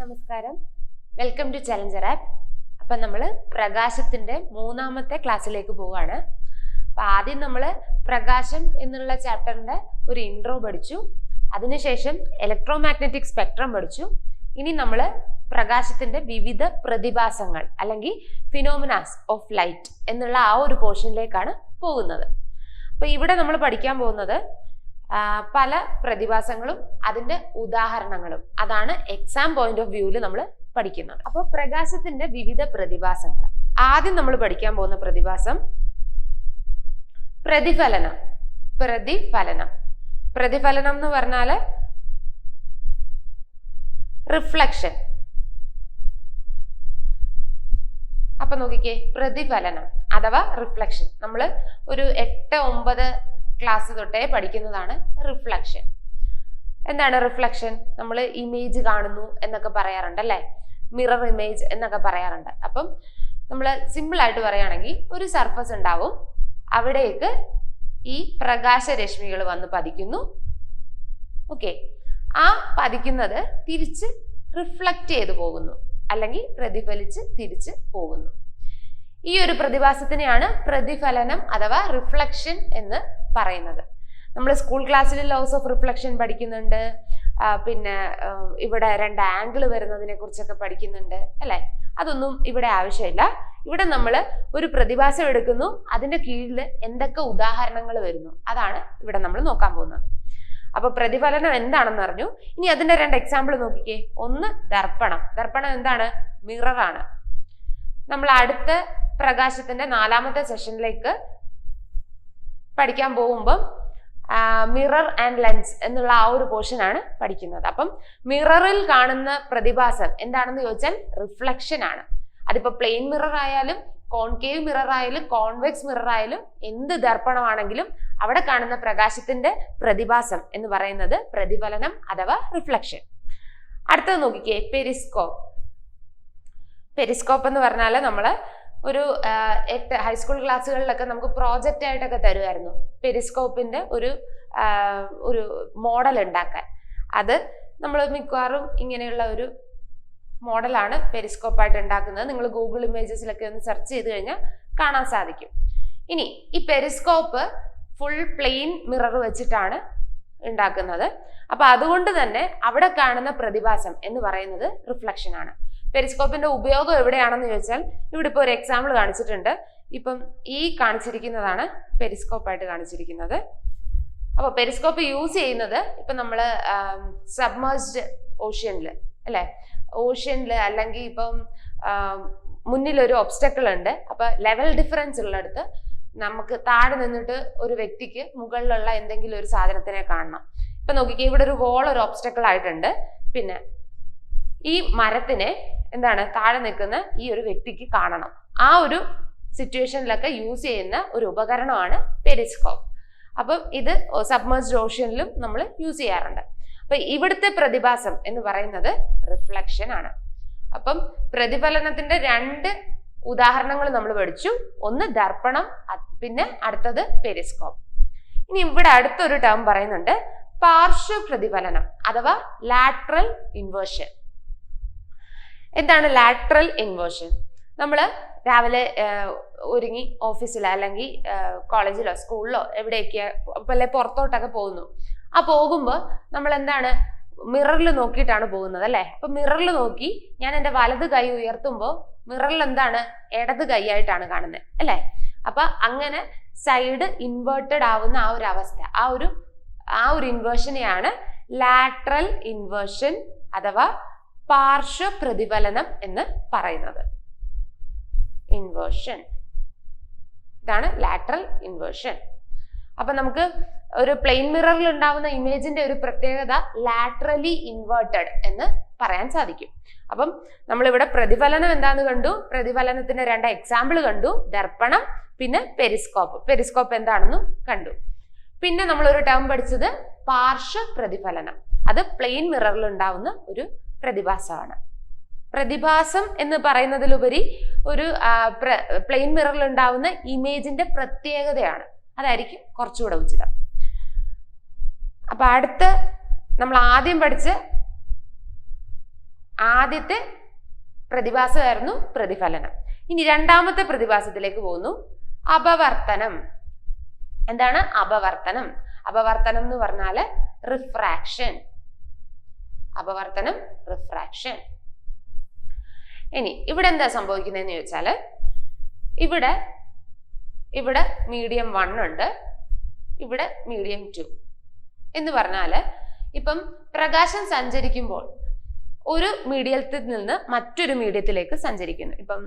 നമസ്കാരം. Welcome to challenger app അപ്പം നമ്മൾ പ്രകാശത്തിന്റെ മൂന്നാമത്തെ ക്ലാസ്സിലേക്ക് പോവുകയാണ് അപ്പം ആദ്യം നമ്മൾ പ്രകാശം എന്നുള്ള ചാപ്റ്ററിന്റെ ഒരു ഇൻട്രോ പഠിച്ചു. അതിനുശേഷം ഇലക്ട്രോ മാഗ്നറ്റിക് സ്പെക്ട്രം പഠിച്ചു. ഇനി നമ്മൾ പ്രകാശത്തിന്റെ വിവിധ പ്രതിഭാസങ്ങൾ അല്ലെങ്കിൽ ഫിനോമിനാസ് ഓഫ് ലൈറ്റ് എന്നുള്ള ആ ഒരു പോർഷനിലേക്കാണ് പോകുന്നത്. അപ്പോൾ ഇവിടെ നമ്മൾ പഠിക്കാൻ പോകുന്നത് പല പ്രതിഭാസങ്ങളും അതിന്റെ ഉദാഹരണങ്ങളും. അതാണ് എക്സാം പോയിന്റ് ഓഫ് വ്യൂവിൽ നമ്മൾ പഠിക്കുന്നത്. അപ്പോൾ പ്രകാശത്തിന്റെ വിവിധ പ്രതിഭാസങ്ങൾ ആദ്യം നമ്മൾ പഠിക്കാൻ പോകുന്ന പ്രതിഭാസം പ്രതിഫലനം. പ്രതിഫലനം. പ്രതിഫലനം എന്ന് പറഞ്ഞാൽ റിഫ്ലക്ഷൻ അപ്പൊ നോക്കിക്കേ പ്രതിഫലനം അഥവാ റിഫ്ലക്ഷൻ നമ്മൾ ഒരു എട്ട് ഒമ്പത് ക്ലാസ് തൊട്ടേ പഠിക്കുന്നതാണ് റിഫ്ലക്ഷൻ എന്താണ് റിഫ്ലക്ഷൻ നമ്മൾ ഇമേജ് കാണുന്നു എന്നൊക്കെ പറയാറുണ്ട് അല്ലേ? മിറർ ഇമേജ് എന്നൊക്കെ പറയാറുണ്ട്. അപ്പം നമ്മൾ സിമ്പിൾ ആയിട്ട് പറയുകയാണെങ്കിൽ ഒരു സർഫസ് ഉണ്ടാവും. അവിടേക്ക് ഈ പ്രകാശരശ്മികൾ വന്ന് പതിക്കുന്നു. ഓക്കെ ആ പതിക്കുന്നത് തിരിച്ച് റിഫ്ലക്റ്റ് ചെയ്തു പോകുന്നു. അല്ലെങ്കിൽ പ്രതിഫലിച്ച് തിരിച്ച് പോകുന്നു. ഈ ഒരു പ്രതിഭാസത്തിനെയാണ് പ്രതിഫലനം അഥവാ റിഫ്ലക്ഷൻ എന്ന് പറയുന്നത്. നമ്മൾ സ്കൂൾ ക്ലാസ്സിൽ ലോസ് ഓഫ് റിഫ്ലക്ഷൻ പഠിക്കുന്നുണ്ട്. പിന്നെ ഇവിടെ രണ്ട് ആംഗിൾ വരുന്നതിനെ കുറിച്ചൊക്കെ പഠിക്കുന്നുണ്ട് അല്ലെ? അതൊന്നും ഇവിടെ ആവശ്യമില്ല. ഇവിടെ നമ്മൾ ഒരു പ്രതിഭാസം എടുക്കുന്നു. അതിന്റെ കീഴിൽ എന്തൊക്കെ ഉദാഹരണങ്ങൾ വരുന്നു? അതാണ് ഇവിടെ നമ്മൾ നോക്കാൻ പോകുന്നത്. അപ്പൊ പ്രതിഫലനം എന്താണെന്ന് അറിഞ്ഞു. ഇനി അതിന്റെ രണ്ട് എക്സാമ്പിൾ നോക്കിക്കേ. ഒന്ന് ദർപ്പണം. ദർപ്പണം എന്താണ്? മിററാണ് നമ്മൾ അടുത്ത പ്രകാശത്തിന്റെ നാലാമത്തെ സെഷനിലേക്ക് പഠിക്കാൻ പോകുമ്പം മിറർ ആൻഡ് ലെൻസ് എന്നുള്ള ആ ഒരു പോർഷൻ ആണ് പഠിക്കുന്നത്. അപ്പം മിററിൽ കാണുന്ന പ്രതിഭാസം എന്താണെന്ന് ചോദിച്ചാൽ റിഫ്ലക്ഷൻ ആണ്. അതിപ്പോ പ്ലെയിൻ മിറർ ആയാലും കോൺകേവ് മിറർ ആയാലും കോൺവെക്സ് മിറർ ആയാലും എന്ത് ദർപ്പണമാണെങ്കിലും അവിടെ കാണുന്ന പ്രകാശത്തിന്റെ പ്രതിഭാസം എന്ന് പറയുന്നത് പ്രതിഫലനം അഥവാ റിഫ്ലക്ഷൻ അടുത്തത് നോക്കിക്കേ പെരിസ്കോപ്പ് പെരിസ്കോപ്പ് എന്ന് പറഞ്ഞാൽ നമ്മൾ ഒരു എട്ട് ഹൈസ്കൂൾ ക്ലാസ്സുകളിലൊക്കെ നമുക്ക് പ്രോജക്റ്റ് ആയിട്ടൊക്കെ തരുമായിരുന്നു പെരിസ്കോപ്പിന്റെ ഒരു ഒരു മോഡൽ ഉണ്ടാക്കാൻ. അത് നമ്മൾ മിക്കവാറും ഇങ്ങനെയുള്ള ഒരു മോഡലാണ് പെരിസ്കോപ്പായിട്ട് ഉണ്ടാക്കുന്നത്. നിങ്ങൾ ഗൂഗിൾ ഇമേജസിലൊക്കെ ഒന്ന് സെർച്ച് ചെയ്ത് കഴിഞ്ഞാൽ കാണാൻ സാധിക്കും. ഇനി ഈ പെരിസ്കോപ്പ് ഫുൾ പ്ലെയിൻ മിറർ വെച്ചിട്ടാണ് ഉണ്ടാക്കുന്നത്. അപ്പൊ അതുകൊണ്ട് തന്നെ അവിടെ കാണുന്ന പ്രതിഭാസം എന്ന് പറയുന്നത് റിഫ്ലക്ഷൻ ആണ്. പെരിസ്കോപ്പിന്റെ ഉപയോഗം എവിടെയാണെന്ന് ചോദിച്ചാൽ ഇവിടെ ഇപ്പോൾ ഒരു എക്സാമ്പിൾ കാണിച്ചിട്ടുണ്ട്. ഇപ്പം ഈ കാണിച്ചിരിക്കുന്നതാണ് പെരിസ്കോപ്പായിട്ട് കാണിച്ചിരിക്കുന്നത്. അപ്പോൾ പെരിസ്കോപ്പ് യൂസ് ചെയ്യുന്നത് ഇപ്പം നമ്മൾ സബ്മേഴ്സ്ഡ് ഓഷ്യനിൽ അല്ലേ? ഓഷ്യനിൽ അല്ലെങ്കിൽ ഇപ്പം മുന്നിൽ ഒരു ഒബ്സ്റ്റക്കിൾ ഉണ്ട്. അപ്പം ലെവൽ ഡിഫറൻസ് ഉള്ളിടത്ത് നമുക്ക് താഴെ നിന്നിട്ട് ഒരു വ്യക്തിക്ക് മുകളിലുള്ള എന്തെങ്കിലും ഒരു സാധനത്തിനെ കാണണം. ഇപ്പം നോക്കിക്കേ ഇവിടെ ഒരു വോൾ ഒരു ഒബ്സ്റ്റക്കിൾ ആയിട്ടുണ്ട്. പിന്നെ ഈ മരത്തിനെ എന്താണ് താഴെ നിൽക്കുന്ന ഈ ഒരു വ്യക്തിക്ക് കാണണം. ആ ഒരു സിറ്റുവേഷനിലൊക്കെ യൂസ് ചെയ്യുന്ന ഒരു ഉപകരണമാണ് പെരിസ്കോപ്പ് അപ്പം ഇത് സബ്മേഴ്സ്ഡ് ഓഷ്യനിലും നമ്മൾ യൂസ് ചെയ്യാറുണ്ട്. അപ്പൊ ഇവിടുത്തെ പ്രതിഭാസം എന്ന് പറയുന്നത് റിഫ്ലക്ഷൻ ആണ്. അപ്പം പ്രതിഫലനത്തിന്റെ രണ്ട് ഉദാഹരണങ്ങൾ നമ്മൾ പഠിച്ചു. ഒന്ന് ദർപ്പണം പിന്നെ അടുത്തത് പെരിസ്കോപ്പ് ഇനി ഇവിടെ അടുത്തൊരു ടേം പറയുന്നുണ്ട് പാർശ്വ പ്രതിഫലനം അഥവാ ലാറ്ററൽ ഇൻവേർഷൻ എന്താണ് ലാറ്ററൽ ഇൻവേർഷൻ നമ്മൾ രാവിലെ ഒരുങ്ങി ഓഫീസിലോ അല്ലെങ്കിൽ കോളേജിലോ സ്കൂളിലോ എവിടെയൊക്കെ അല്ലെ പുറത്തോട്ടൊക്കെ പോകുന്നു. ആ പോകുമ്പോൾ നമ്മൾ എന്താണ് മിററിൽ നോക്കിയിട്ടാണ് പോകുന്നത് അല്ലേ? അപ്പൊ മിററിൽ നോക്കി ഞാൻ എന്റെ വലത് കൈ ഉയർത്തുമ്പോൾ മിററിൽ എന്താണ് ഇടത് കൈയായിട്ടാണ് കാണുന്നത് അല്ലേ? അപ്പൊ അങ്ങനെ സൈഡ് ഇൻവേർട്ടഡ് ആവുന്ന ആ ഒരു അവസ്ഥ ആ ഒരു ആ ഒരു ഇൻവേർഷനെയാണ് ലാറ്ററൽ ഇൻവേർഷൻ അഥവാ പാർശ്വ പ്രതിഫലനം എന്ന് പറയുന്നത്. ഇൻവേർഷൻ ഇതാണ് ലാറ്ററൽ ഇൻവേർഷൻ അപ്പൊ നമുക്ക് ഒരു പ്ലെയിൻ മിററിൽ ഉണ്ടാവുന്ന ഇമേജിന്റെ ഒരു പ്രത്യേകത ലാറ്ററലി ഇൻവേർട്ടഡ് എന്ന് പറയാൻ സാധിക്കും. അപ്പം നമ്മളിവിടെ പ്രതിഫലനം എന്താന്ന് കണ്ടു? പ്രതിഫലനത്തിന്റെ രണ്ട് എക്സാമ്പിൾ കണ്ടു. ദർപ്പണം പിന്നെ പെരിസ്കോപ്പ് പെരിസ്കോപ്പ് എന്താണെന്നും കണ്ടു. പിന്നെ നമ്മൾ ഒരു ടേം പഠിച്ചത് പാർശ്വ പ്രതിഫലനം അത് പ്ലെയിൻ മിററിൽ ഉണ്ടാവുന്ന ഒരു പ്രതിഭാസമാണ്. പ്രതിഭാസം എന്ന് പറയുന്നതിലുപരി ഒരു പ്ലെയിൻ മിററിൽ ഉണ്ടാവുന്ന ഇമേജിന്റെ പ്രത്യേകതയാണ്. അതായിരിക്കും കുറച്ചുകൂടെ ഉചിതം. അപ്പൊ അടുത്ത് നമ്മൾ ആദ്യം പഠിച്ച് ആദ്യത്തെ പ്രതിഭാസമായിരുന്നു പ്രതിഫലനം. ഇനി രണ്ടാമത്തെ പ്രതിഭാസത്തിലേക്ക് പോകുന്നു. അപവർത്തനം. എന്താണ് അപവർത്തനം? അപവർത്തനം എന്ന് പറഞ്ഞാൽ റിഫ്രാക്ഷൻ അപവർത്തനം റിഫ്രാക്ഷൻ ഇനി ഇവിടെ എന്താ സംഭവിക്കുന്നതെന്ന് ചോദിച്ചാൽ ഇവിടെ ഇവിടെ മീഡിയം വൺ ഉണ്ട് ഇവിടെ മീഡിയം ടു എന്ന് പറഞ്ഞാൽ ഇപ്പം പ്രകാശം സഞ്ചരിക്കുമ്പോൾ ഒരു മീഡിയത്തിൽ നിന്ന് മറ്റൊരു മീഡിയത്തിലേക്ക് സഞ്ചരിക്കുന്നു. ഇപ്പം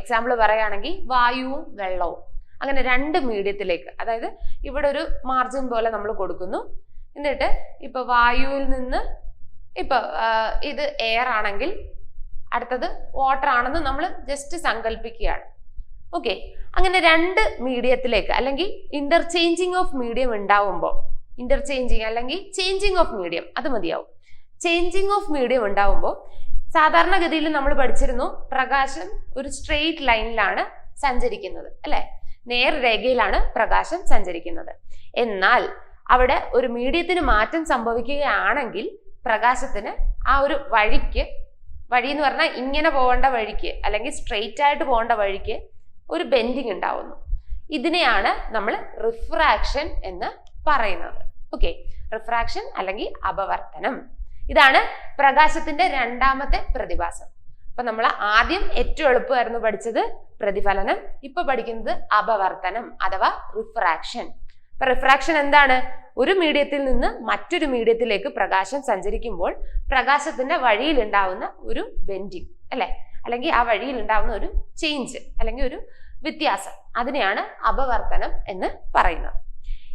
എക്സാമ്പിൾ പറയുകയാണെങ്കിൽ വായുവും വെള്ളവും. അങ്ങനെ രണ്ട് മീഡിയത്തിലേക്ക് അതായത് ഇവിടെ ഒരു മാർജിൻ പോലെ നമ്മൾ കൊടുക്കുന്നു. എന്നിട്ട് ഇപ്പൊ വായുവിൽ നിന്ന് ഇപ്പൊ ഇത് എയർ ആണെങ്കിൽ അടുത്തത് വാട്ടർ ആണെന്ന് നമ്മൾ ജസ്റ്റ് സങ്കല്പിക്കുകയാണ് ഓക്കെ അങ്ങനെ രണ്ട് മീഡിയത്തിലേക്ക് അല്ലെങ്കിൽ ഇന്റർചേഞ്ചിങ് ഓഫ് മീഡിയം ഉണ്ടാവുമ്പോൾ ഇന്റർചേഞ്ചിങ് അല്ലെങ്കിൽ ചേഞ്ചിങ് ഓഫ് മീഡിയം അത് മതിയാവും. ചേഞ്ചിങ് ഓഫ് മീഡിയം ഉണ്ടാവുമ്പോൾ സാധാരണഗതിയിൽ നമ്മൾ പഠിച്ചിരുന്നു പ്രകാശം ഒരു സ്ട്രെയിറ്റ് ലൈനിലാണ് സഞ്ചരിക്കുന്നത് അല്ലെ? നേർരേഖയിലാണ് പ്രകാശം സഞ്ചരിക്കുന്നത്. എന്നാൽ അവിടെ ഒരു മീഡിയത്തിന് മാറ്റം സംഭവിക്കുകയാണെങ്കിൽ പ്രകാശത്തിന് ആ ഒരു വഴിക്ക് വഴി എന്ന് പറഞ്ഞാൽ ഇങ്ങനെ പോകേണ്ട വഴിക്ക് അല്ലെങ്കിൽ സ്ട്രെയിറ്റ് ആയിട്ട് പോകേണ്ട വഴിക്ക് ഒരു ബെൻഡിങ് ഉണ്ടാവുന്നു. ഇതിനെയാണ് നമ്മൾ റിഫ്രാക്ഷൻ എന്ന് പറയുന്നത്. ഓക്കെ റിഫ്രാക്ഷൻ അല്ലെങ്കിൽ അപവർത്തനം. ഇതാണ് പ്രകാശത്തിന്റെ രണ്ടാമത്തെ പ്രതിഭാസം. അപ്പൊ നമ്മൾ ആദ്യം ഏറ്റവും എളുപ്പമായിരുന്നു പഠിച്ചത് പ്രതിഫലനം ഇപ്പൊ പഠിക്കുന്നത് അപവർത്തനം അഥവാ റിഫ്രാക്ഷൻ ഇപ്പൊ റിഫ്രാക്ഷൻ എന്താണ്? ഒരു മീഡിയത്തിൽ നിന്ന് മറ്റൊരു മീഡിയത്തിലേക്ക് പ്രകാശം സഞ്ചരിക്കുമ്പോൾ പ്രകാശത്തിന്റെ വഴിയിൽ ഉണ്ടാവുന്ന ഒരു ബെൻഡിങ് അല്ലെ? അല്ലെങ്കിൽ ആ വഴിയിൽ ഉണ്ടാവുന്ന ഒരു ചേഞ്ച് അല്ലെങ്കിൽ ഒരു വ്യത്യാസം. അതിനെയാണ് അപവർത്തനം എന്ന് പറയുന്നത്.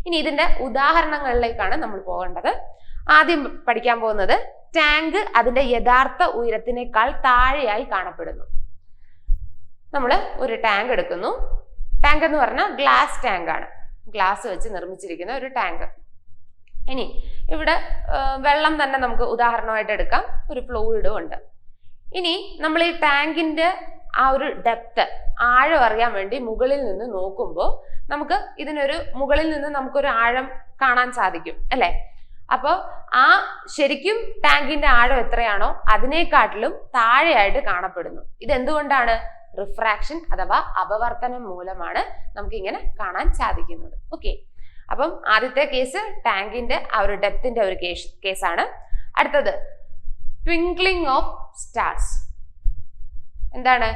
ഇനി ഇതിന്റെ ഉദാഹരണങ്ങളിലേക്കാണ് നമ്മൾ പോകേണ്ടത്. ആദ്യം പഠിക്കാൻ പോകുന്നത് ടാങ്ക് അതിന്റെ യഥാർത്ഥ ഉയരത്തിനേക്കാൾ താഴെയായി കാണപ്പെടുന്നു. നമ്മൾ ഒരു ടാങ്ക് എടുക്കുന്നു. ടാങ്ക് എന്ന് പറഞ്ഞാൽ ഗ്ലാസ് ടാങ്ക് ആണ്. ഗ്ലാസ് വെച്ച് നിർമ്മിച്ചിരിക്കുന്ന ഒരു ടാങ്ക്. ഇനി ഇവിടെ വെള്ളം തന്നെ നമുക്ക് ഉദാഹരണമായിട്ട് എടുക്കാം. ഒരു ഫ്ലൂയിഡും ഉണ്ട്. ഇനി നമ്മൾ ഈ ടാങ്കിന്റെ ആ ഒരു ഡെപ്ത് ആഴം അറിയാൻ വേണ്ടി മുകളിൽ നിന്ന് നോക്കുമ്പോൾ നമുക്ക് ഇതിനൊരു മുകളിൽ നിന്ന് നമുക്കൊരു ആഴം കാണാൻ സാധിക്കും അല്ലെ? അപ്പോൾ ആ ശരിക്കും ടാങ്കിന്റെ ആഴം എത്രയാണോ അതിനേക്കാട്ടിലും താഴെയായിട്ട് കാണപ്പെടുന്നു. ഇത് എന്തുകൊണ്ടാണ് റിഫ്രാക്ഷൻ അഥവാ അപവർത്തനം മൂലമാണ് നമുക്ക് ഇങ്ങനെ കാണാൻ സാധിക്കുന്നത്. ഓക്കെ അപ്പം ആദ്യത്തെ കേസ് ടാങ്കിന്റെ ആ ഒരു ഡെപ്തിന്റെ ഒരു കേസ് കേസാണ് അടുത്തത് ട്വിങ്ക്ലിംഗ് ഓഫ് സ്റ്റാർസ് എന്താണ്?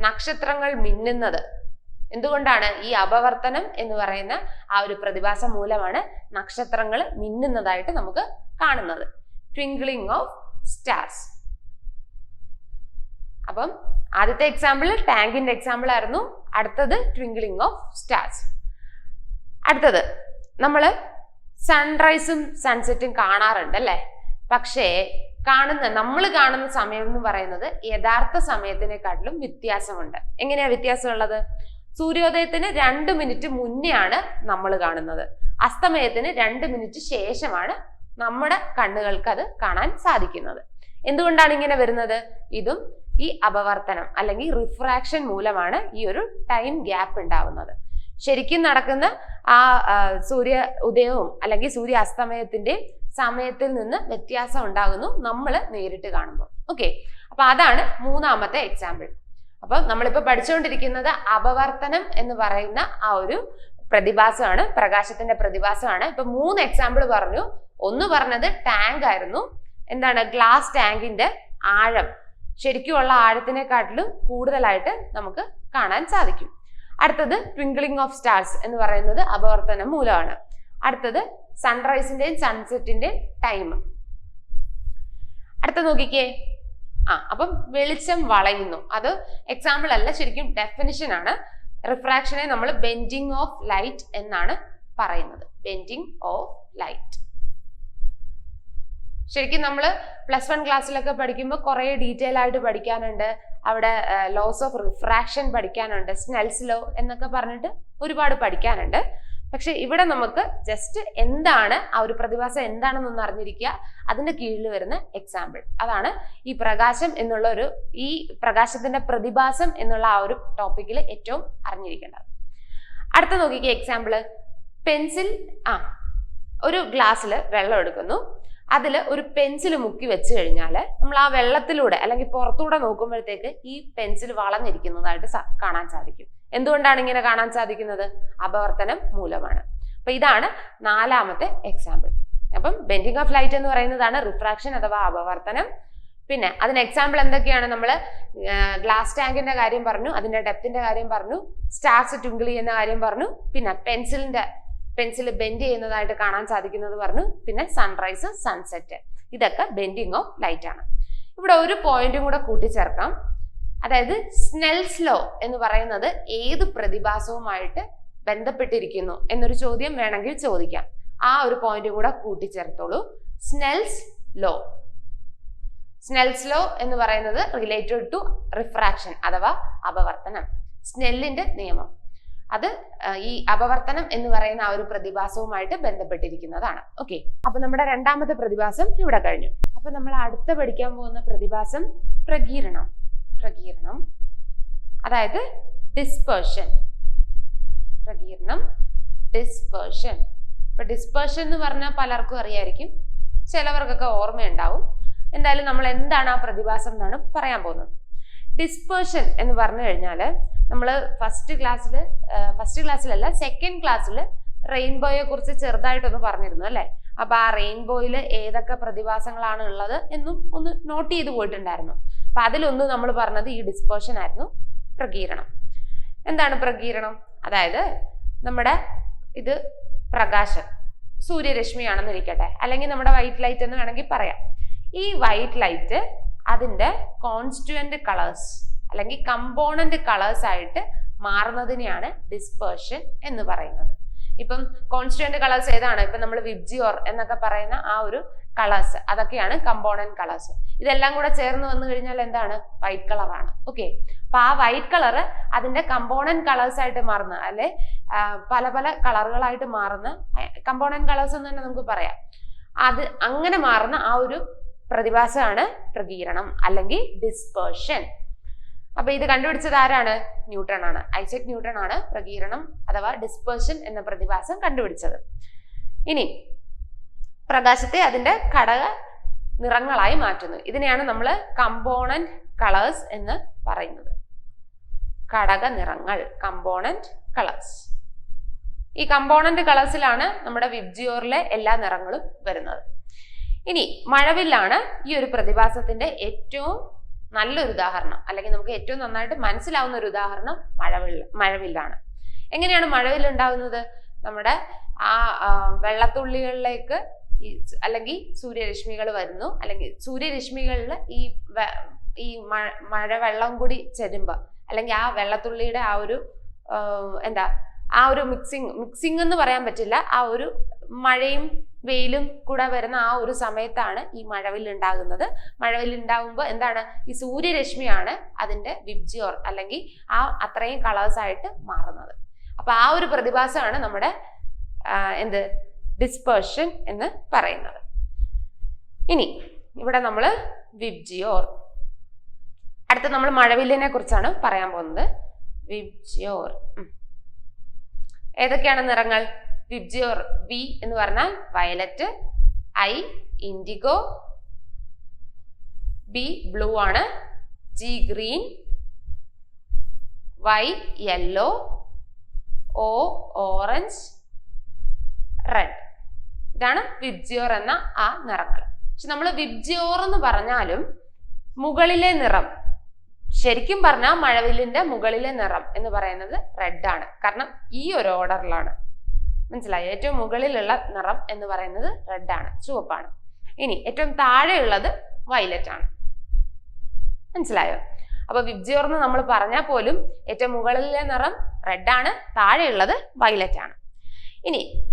നക്ഷത്രങ്ങൾ മിന്നുന്നത്. എന്തുകൊണ്ടാണ്? ഈ അപവർത്തനം എന്ന് പറയുന്ന ആ ഒരു പ്രതിഭാസം മൂലമാണ് നക്ഷത്രങ്ങൾ മിന്നുന്നതായിട്ട് നമുക്ക് കാണുന്നത്. ട്വിങ്ക്ലിംഗ് ഓഫ് സ്റ്റാർസ് അപ്പം ആദ്യത്തെ എക്സാമ്പിൾ ടാങ്കിന്റെ എക്സാമ്പിൾ ആയിരുന്നു. അടുത്തത് ട്വിങ്ക്ലിംഗ് ഓഫ് സ്റ്റാർസ് അടുത്തത് നമ്മൾ സൺറൈസും സൺസെറ്റും കാണാറുണ്ട് അല്ലേ? പക്ഷേ കാണുന്ന നമ്മൾ കാണുന്ന സമയം എന്ന് പറയുന്നത് യഥാർത്ഥ സമയത്തിനെക്കാട്ടിലും വ്യത്യാസമുണ്ട്. എങ്ങനെയാ വ്യത്യാസമുള്ളത്? സൂര്യോദയത്തിന് രണ്ട് മിനിറ്റ് മുന്നെയാണ് നമ്മൾ കാണുന്നത്. അസ്തമയത്തിന് രണ്ട് മിനിറ്റ് ശേഷമാണ് നമ്മുടെ കണ്ണുകൾക്ക് അത് കാണാൻ സാധിക്കുന്നത്. എന്തുകൊണ്ടാണ് ഇങ്ങനെ വരുന്നത്? ഇതും ഈ അപവർത്തനം അല്ലെങ്കിൽ റിഫ്രാക്ഷൻ മൂലമാണ് ഈ ഒരു ടൈം ഗ്യാപ്പ് ഉണ്ടാവുന്നത്. ശരിക്കും നടക്കുന്ന ആ സൂര്യ ഉദയവും അല്ലെങ്കിൽ സൂര്യ അസ്തമയത്തിന്റെ സമയത്തിൽ നിന്ന് വ്യത്യാസം ഉണ്ടാകുന്നു നമ്മൾ നേരിട്ട് കാണുമ്പോൾ. ഓക്കെ അപ്പൊ അതാണ് മൂന്നാമത്തെ എക്സാമ്പിൾ അപ്പൊ നമ്മളിപ്പോ പഠിച്ചുകൊണ്ടിരിക്കുന്നത് അപവർത്തനം എന്ന് പറയുന്ന ആ ഒരു പ്രതിഭാസമാണ് പ്രകാശത്തിന്റെ പ്രതിഭാസമാണ്. ഇപ്പൊ മൂന്ന് എക്സാമ്പിൾ പറഞ്ഞു. ഒന്ന് പറഞ്ഞത് ടാങ്ക് ആയിരുന്നു. എന്താണ്? ഗ്ലാസ് ടാങ്കിന്റെ ആഴം. ശരിക്കുമുള്ള ആഴത്തിനെക്കാട്ടിലും കൂടുതലായിട്ട് നമുക്ക് കാണാൻ സാധിക്കും. അടുത്തത് ട്വിങ്ക്ലിംഗ് ഓഫ് സ്റ്റാർസ് എന്ന് പറയുന്നത് അപവർത്തനം മൂലമാണ്. അടുത്തത് സൺറൈസിന്റെയും സൺസെറ്റിന്റെയും ടൈം അടുത്ത നോക്കിക്കേ. ആ അപ്പം വെളിച്ചം വളയുന്നു. അത് എക്സാമ്പിൾ അല്ല ശരിക്കും ഡെഫിനിഷൻ ആണ്. റിഫ്രാക്ഷനെ നമ്മൾ ബെൻഡിങ് ഓഫ് ലൈറ്റ് എന്നാണ് പറയുന്നത്. ബെൻഡിങ് ഓഫ് ലൈറ്റ് ശരിക്കും നമ്മൾ പ്ലസ് വൺ ക്ലാസ്സിലൊക്കെ പഠിക്കുമ്പോൾ കുറേ ഡീറ്റെയിൽ ആയിട്ട് പഠിക്കാനുണ്ട്. അവിടെ ലോസ് ഓഫ് റിഫ്രാക്ഷൻ പഠിക്കാനുണ്ട്. സ്നെൽസ് ലോ എന്നൊക്കെ പറഞ്ഞിട്ട് ഒരുപാട് പഠിക്കാനുണ്ട്. പക്ഷെ ഇവിടെ നമുക്ക് ജസ്റ്റ് എന്താണ് ആ ഒരു പ്രതിഭാസം എന്താണെന്നൊന്ന് അറിഞ്ഞിരിക്കുക. അതിന്റെ കീഴിൽ വരുന്ന എക്സാമ്പിൾ അതാണ് ഈ പ്രകാശം എന്നുള്ള ഒരു ഈ പ്രകാശത്തിന്റെ പ്രതിഭാസം എന്നുള്ള ആ ഒരു ടോപ്പിക്കിൽ ഏറ്റവും അറിഞ്ഞിരിക്കേണ്ടത്. അടുത്ത നോക്കിക്കുക എക്സാമ്പിൾ പെൻസിൽ ആ ഒരു ഗ്ലാസ്സിൽ വെള്ളം എടുക്കുന്നു. അതിൽ ഒരു പെൻസിൽ മുക്കി വെച്ച് കഴിഞ്ഞാൽ നമ്മൾ ആ വെള്ളത്തിലൂടെ അല്ലെങ്കിൽ പുറത്തൂടെ നോക്കുമ്പോഴത്തേക്ക് ഈ പെൻസിൽ വളഞ്ഞിരിക്കുന്നതായിട്ട് കാണാൻ സാധിക്കും. എന്തുകൊണ്ടാണ് ഇങ്ങനെ കാണാൻ സാധിക്കുന്നത്? അപവർത്തനം മൂലമാണ്. അപ്പൊ ഇതാണ് നാലാമത്തെ എക്സാമ്പിൾ അപ്പം ബെൻഡിങ് ഓഫ് ലൈറ്റ് എന്ന് പറയുന്നതാണ് റിഫ്രാക്ഷൻ അഥവാ അപവർത്തനം. പിന്നെ അതിന് എക്സാമ്പിൾ എന്തൊക്കെയാണ് നമ്മൾ ഗ്ലാസ് ടാങ്കിന്റെ കാര്യം പറഞ്ഞു അതിന്റെ ഡെപ്തിന്റെ കാര്യം പറഞ്ഞു സ്റ്റാർസ് ട്വിങ്കിൾ ചെയ്യുന്ന കാര്യം പറഞ്ഞു പിന്നെ പെൻസിലിന്റെ പെൻസിൽ ബെൻഡ് ചെയ്യുന്നതായിട്ട് കാണാൻ സാധിക്കുന്നത് പറഞ്ഞു. പിന്നെ സൺറൈസ് സൺസെറ്റ് ഇതൊക്കെ ബെൻഡിങ് ഓഫ് ലൈറ്റ് ആണ്. ഇവിടെ ഒരു പോയിന്റും കൂടെ കൂട്ടിച്ചേർക്കാം. അതായത് സ്നെൽസ് ലോ എന്ന് പറയുന്നത് ഏത് പ്രതിഭാസവുമായിട്ട് ബന്ധപ്പെട്ടിരിക്കുന്നു എന്നൊരു ചോദ്യം വേണമെങ്കിൽ ചോദിക്കാം. ആ ഒരു പോയിന്റും കൂടെ കൂട്ടിച്ചേർത്തോളൂ. സ്നെൽസ് ലോ സ്നെൽസ് ലോ എന്ന് പറയുന്നത് റിലേറ്റഡ് ടു റിഫ്രാക്ഷൻ അഥവാ അപവർത്തനം. സ്നെല്ലിന്റെ നിയമം. അത് ഈ അപവർത്തനം എന്ന് പറയുന്ന ആ ഒരു പ്രതിഭാസവുമായിട്ട് ബന്ധപ്പെട്ടിരിക്കുന്നതാണ്. ഓക്കെ. അപ്പൊ നമ്മുടെ രണ്ടാമത്തെ പ്രതിഭാസം ഇവിടെ കഴിഞ്ഞു. അപ്പൊ നമ്മൾ അടുത്ത പഠിക്കാൻ പോകുന്ന പ്രതിഭാസം പ്രകീരണം പ്രകീരണം അതായത് ഡിസ്പേർഷൻ പ്രകീരണം ഡിസ്പേർഷൻ ഇപ്പൊ ഡിസ്പേർഷൻ എന്ന് പറഞ്ഞാൽ പലർക്കും അറിയായിരിക്കും. ചിലവർക്കൊക്കെ ഓർമ്മയുണ്ടാവും. എന്തായാലും നമ്മൾ എന്താണ് ആ പ്രതിഭാസം എന്നാണ് പറയാൻ പോകുന്നത്. ഡിസ്പേർഷൻ എന്ന് പറഞ്ഞു കഴിഞ്ഞാൽ നമ്മൾ ഫസ്റ്റ് ക്ലാസ്സിൽ ഫസ്റ്റ് ക്ലാസ്സിലല്ല സെക്കൻഡ് ക്ലാസ്സിൽ റെയിൻബോയെ കുറിച്ച് ചെറുതായിട്ടൊന്ന് പറഞ്ഞിരുന്നു അല്ലേ? അപ്പൊ ആ റെയിൻബോയിൽ ഏതൊക്കെ പ്രതിഭാസങ്ങളാണ് ഉള്ളത് എന്നും ഒന്ന് നോട്ട് ചെയ്ത് പോയിട്ടുണ്ടായിരുന്നു. അപ്പൊ അതിലൊന്ന് നമ്മൾ പറഞ്ഞത് ഈ ഡിസ്പേർഷൻ ആയിരുന്നു പ്രകീരണം. എന്താണ് പ്രകീരണം? അതായത് നമ്മുടെ ഇത് പ്രകാശം സൂര്യരശ്മിയാണെന്ന് ഇരിക്കട്ടെ അല്ലെങ്കിൽ നമ്മുടെ വൈറ്റ് ലൈറ്റ് എന്ന് വേണമെങ്കിൽ പറയാം. ഈ വൈറ്റ് ലൈറ്റ് അതിന്റെ കോൺസ്റ്റുവന്റ് കളേഴ്സ് അല്ലെങ്കിൽ കമ്പോണന്റ് കളേഴ്സ് ആയിട്ട് മാറുന്നതിനെയാണ് ഡിസ്പേർഷൻ എന്ന് പറയുന്നത്. ഇപ്പം കോൺസ്റ്റന്റ് കളേഴ്സ് ഏതാണ്? ഇപ്പം നമ്മൾ വിബ്ജിയോർ എന്നൊക്കെ പറയുന്ന ആ ഒരു കളേഴ്സ് അതൊക്കെയാണ് കമ്പോണന്റ് കളേഴ്സ് ഇതെല്ലാം കൂടെ ചേർന്ന് വന്നു കഴിഞ്ഞാൽ എന്താണ്? വൈറ്റ് കളറാണ് ഓക്കെ അപ്പൊ ആ വൈറ്റ് കളർ അതിന്റെ കമ്പോണന്റ് കളേഴ്സ് ആയിട്ട് മാറുന്ന അല്ലെ പല പല കളറുകളായിട്ട് മാറുന്ന കമ്പോണന്റ് കളേഴ്സ് എന്ന് തന്നെ നമുക്ക് പറയാം. അത് അങ്ങനെ മാറുന്ന ആ ഒരു പ്രതിഭാസമാണ് പ്രകീരണം അല്ലെങ്കിൽ ഡിസ്പേർഷൻ അപ്പൊ ഇത് കണ്ടുപിടിച്ചത് ആരാണ്? ന്യൂട്ടൺ ആണ്. ഐസക് ന്യൂട്ടൺ ആണ് പ്രകീരണം അഥവാ ഡിസ്പേർഷൻ എന്ന പ്രതിഭാസം കണ്ടുപിടിച്ചത്. ഇനി പ്രകാശത്തെ അതിന്റെ ഘടക നിറങ്ങളായി മാറ്റുന്നു. ഇതിനെയാണ് നമ്മൾ കമ്പോണന്റ് കളേഴ്സ് എന്ന് പറയുന്നത്. ഘടക നിറങ്ങൾ കമ്പോണന്റ് കളേഴ്സ് ഈ കമ്പോണന്റ് കളേഴ്സിലാണ് നമ്മുടെ വിബ്ജിയോറിലെ എല്ലാ നിറങ്ങളും വരുന്നത്. ഇനി മഴവില്ലാണ് ഈ ഒരു പ്രതിഭാസത്തിന്റെ ഏറ്റവും നല്ലൊരു ഉദാഹരണം. അല്ലെങ്കിൽ നമുക്ക് ഏറ്റവും നന്നായിട്ട് മനസ്സിലാവുന്ന ഒരു ഉദാഹരണം മഴവില്ല മഴവില്ലാണ്. എങ്ങനെയാണ് മഴവില്ല് ഉണ്ടാകുന്നത് നമ്മുടെ ആ വെള്ളത്തുള്ളികളിലേക്ക് ഈ അല്ലെങ്കിൽ സൂര്യരശ്മികൾ വരുന്നു. അല്ലെങ്കിൽ സൂര്യരശ്മികളിൽ ഈ ഈ മഴ മഴവെള്ളം കൂടി ചെരുമ്പോ. അല്ലെങ്കിൽ ആ വെള്ളത്തുള്ളിയുടെ ആ ഒരു എന്താ ആ ഒരു മിക്സിങ് മിക്സിംഗ് എന്ന് പറയാൻ പറ്റില്ല. ആ ഒരു മഴയും വെയിലും കൂടെ വരുന്ന ആ ഒരു സമയത്താണ് ഈ മഴവിൽ ഉണ്ടാകുന്നത് മഴവിൽ ഉണ്ടാകുമ്പോൾ എന്താണ്? ഈ സൂര്യരശ്മിയാണ് അതിന്റെ വിബ്ജിയോർ അല്ലെങ്കിൽ ആ അത്രയും കളേഴ്സ് ആയിട്ട് മാറുന്നത്. അപ്പൊ ആ ഒരു പ്രതിഭാസമാണ് നമ്മുടെ എന്ത്? ഡിസ്പേർഷൻ എന്ന് പറയുന്നത്. ഇനി ഇവിടെ നമ്മൾ വിബ്ജിയോർ അടുത്ത നമ്മൾ മഴവില്ലിനെ കുറിച്ചാണ് പറയാൻ പോകുന്നത്. വിബ്ജിയോർ. ഏതൊക്കെയാണ് നിറങ്ങൾ? വിബ്ജിയോർ വി എന്ന് പറഞ്ഞാൽ violet I indigo B blue ആണ് G green Y yellow O orange red ഇതാണ് വിബ്ജിയോർ എന്ന ആ നിറങ്ങൾ. പക്ഷെ നമ്മൾ വിബ്ജിയോർ എന്ന് പറഞ്ഞാലും മുകളിലെ നിറം ശരിക്കും പറഞ്ഞാൽ മഴവില്ലിന്റെ മുകളിലെ നിറം എന്ന് പറയുന്നത് റെഡ് ആണ്. കാരണം ഈ ഒരു ഓർഡറിലാണ് മനസ്സിലായി? ഏറ്റവും മുകളിലുള്ള നിറം എന്ന് പറയുന്നത് റെഡ് ആണ് ചുവപ്പാണ് ഇനി ഏറ്റവും താഴെയുള്ളത് വയലറ്റ് ആണ്. മനസ്സിലായോ? അപ്പൊ വിബ്ജിയോർന്ന് നമ്മൾ പറഞ്ഞാൽ പോലും ഏറ്റവും മുകളിലെ നിറം റെഡ് ആണ് താഴെയുള്ളത് വയലറ്റ് ആണ്. ഇനി